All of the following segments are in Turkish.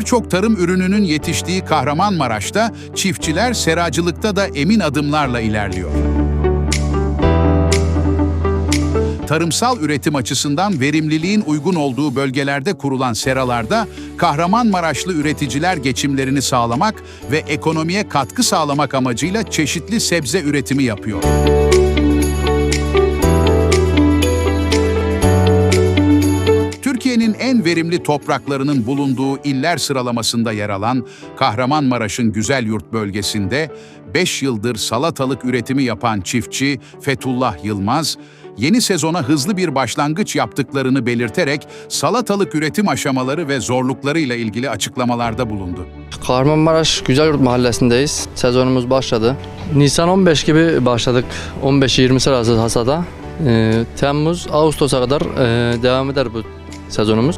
Birçok tarım ürününün yetiştiği Kahramanmaraş'ta çiftçiler seracılıkta da emin adımlarla ilerliyor. Tarımsal üretim açısından verimliliğin uygun olduğu bölgelerde kurulan seralarda Kahramanmaraşlı üreticiler geçimlerini sağlamak ve ekonomiye katkı sağlamak amacıyla çeşitli sebze üretimi yapıyor. Türkiye'nin en verimli topraklarının bulunduğu iller sıralamasında yer alan Kahramanmaraş'ın Güzelyurt bölgesinde 5 yıldır salatalık üretimi yapan çiftçi Fethullah Yılmaz, yeni sezona hızlı bir başlangıç yaptıklarını belirterek salatalık üretim aşamaları ve zorluklarıyla ilgili açıklamalarda bulundu. Kahramanmaraş Güzelyurt Mahallesi'ndeyiz. Sezonumuz başladı. Nisan 15 gibi başladık. 15-20 arası hasada. Ee, Temmuz, Ağustos'a kadar e, devam eder bu sezonumuz.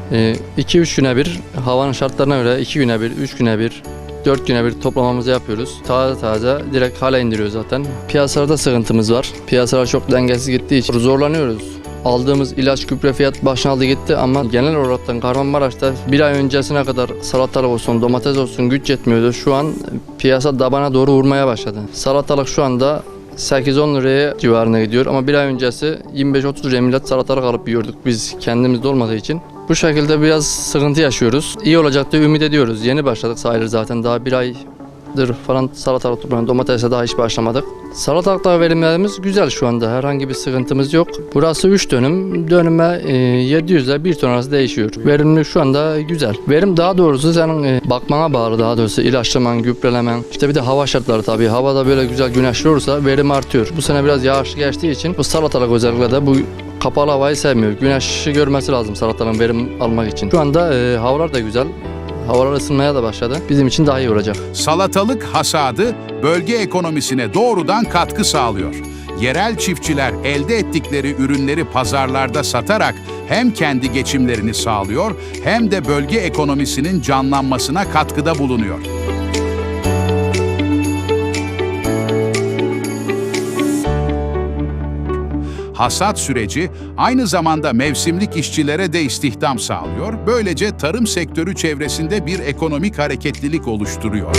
2-3 güne bir havanın şartlarına göre 2 güne bir, 3 güne bir, 4 güne bir toplamamızı yapıyoruz. Taze taze direkt hale indiriyoruz zaten. Piyasalarda sıkıntımız var. Piyasalar çok dengesiz gittiği için zorlanıyoruz. Aldığımız ilaç gübre fiyat başına aldı gitti ama genel olarak Kahramanmaraş'ta bir ay öncesine kadar salatalık olsun, domates olsun güç yetmiyordu. Şu an piyasa dabana doğru vurmaya başladı. Salatalık şu anda 8-10 liraya civarına gidiyor ama bir ay öncesi 25-30 liraya millet salatalık alıp yiyorduk biz kendimizde olmadığı için. Bu şekilde biraz sıkıntı yaşıyoruz. İyi olacak diye ümit ediyoruz. Yeni başladık sayılır zaten daha bir ay dır falan salatalık toplayan domatese daha hiç başlamadık. Salatalıkta verimlerimiz güzel şu anda. Herhangi bir sıkıntımız yok. Burası 3 dönüm. Dönüme e, 700 ile 1 ton arası değişiyor. Verimlilik şu anda güzel. Verim daha doğrusu senin e, bakmana bağlı daha doğrusu. ilaçlaman, gübrelemen. İşte bir de hava şartları tabii. Havada böyle güzel güneşli olursa verim artıyor. Bu sene biraz yağışlı geçtiği için bu salatalık özellikle de bu kapalı havayı sevmiyor. Güneşi görmesi lazım salatalığın verim almak için. Şu anda e, havalar da güzel. Havalar ısınmaya da başladı. Bizim için daha iyi olacak. Salatalık hasadı bölge ekonomisine doğrudan katkı sağlıyor. Yerel çiftçiler elde ettikleri ürünleri pazarlarda satarak hem kendi geçimlerini sağlıyor hem de bölge ekonomisinin canlanmasına katkıda bulunuyor. Hasat süreci aynı zamanda mevsimlik işçilere de istihdam sağlıyor. Böylece tarım sektörü çevresinde bir ekonomik hareketlilik oluşturuyor.